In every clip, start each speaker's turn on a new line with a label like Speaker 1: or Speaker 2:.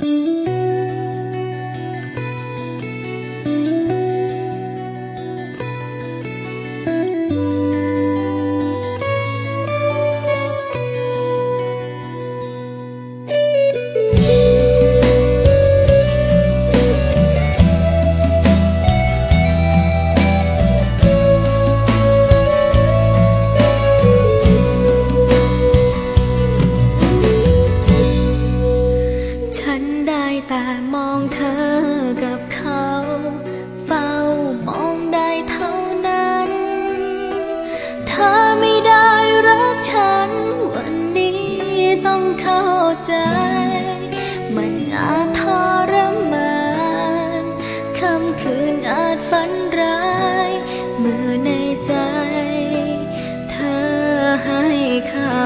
Speaker 1: Mm-hmm. ได้แต่มองเธอกับเขา เฝ้ามองได้เท่านั้น เธอไม่ได้รักฉัน วันนี้ต้องเข้าใจ มันอาจทรมานคำคืนอาจฝันร้าย เมื่อในใจ เธอให้เขา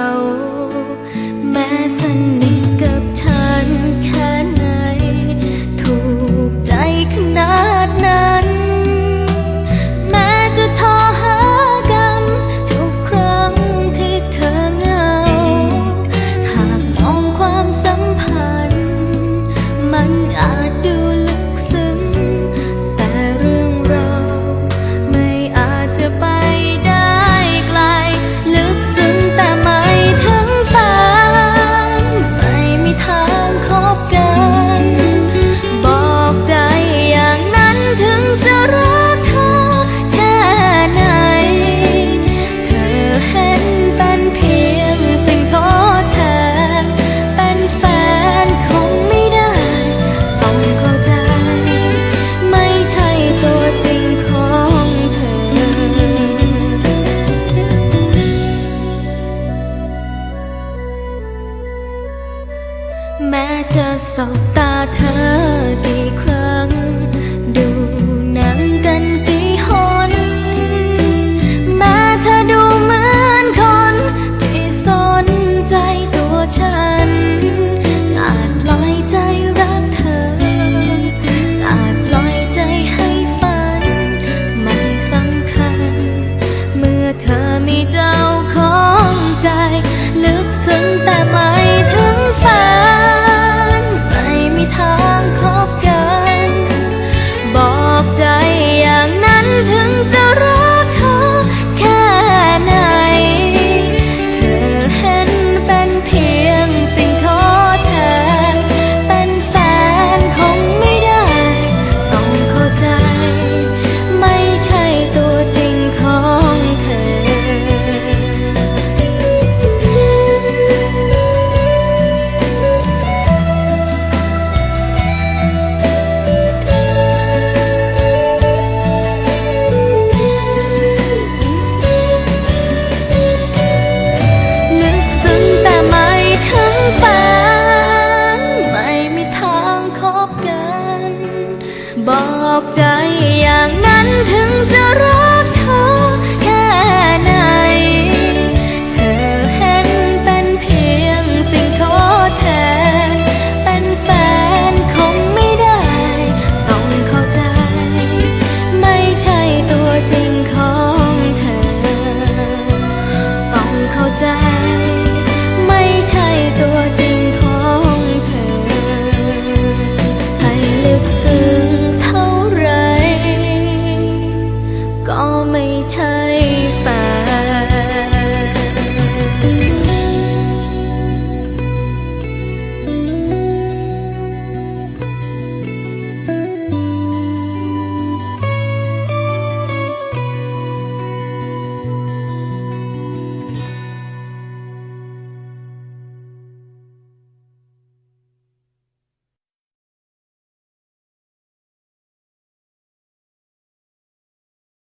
Speaker 1: แม้จะสบตาเธอดี